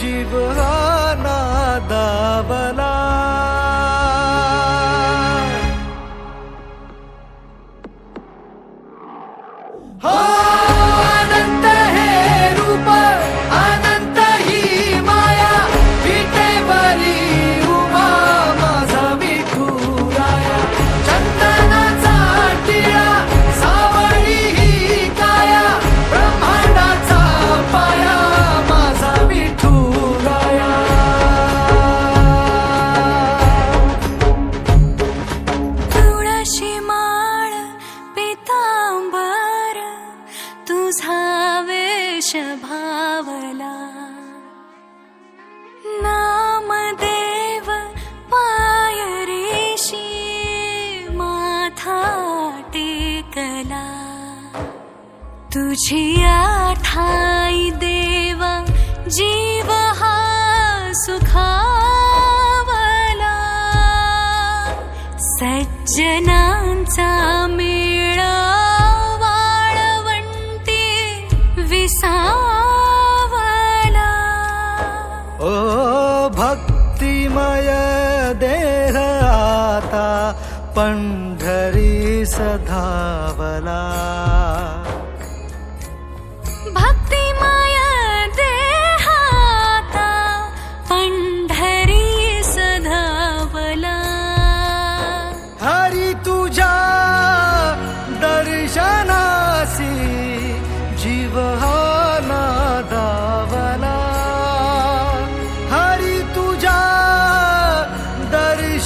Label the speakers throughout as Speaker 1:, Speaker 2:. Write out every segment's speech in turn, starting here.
Speaker 1: जीवन तुझी आठाई देवा जीव हा सुखावला. सज्जनांचा मेळा वाळवंटी विसावला.
Speaker 2: ओ भक्तिमय देह आता पंढरी सधावला.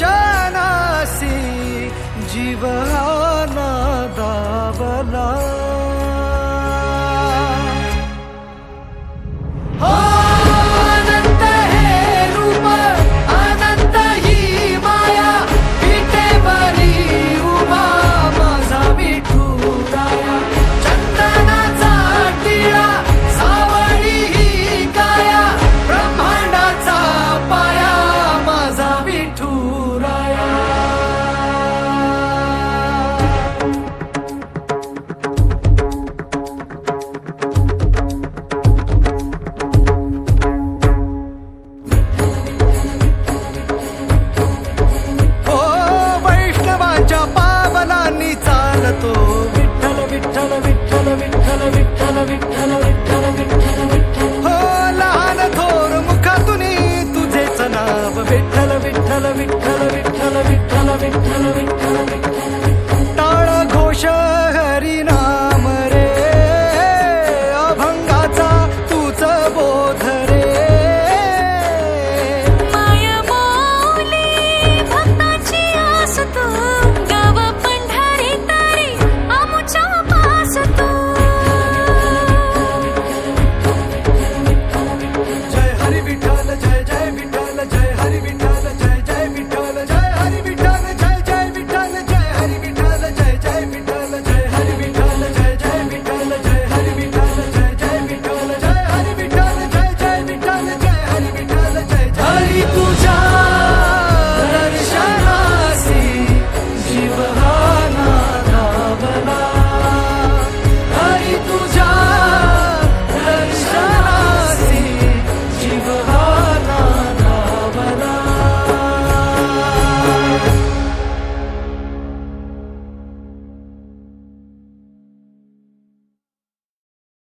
Speaker 2: तुझ्या नासी जीव दाबला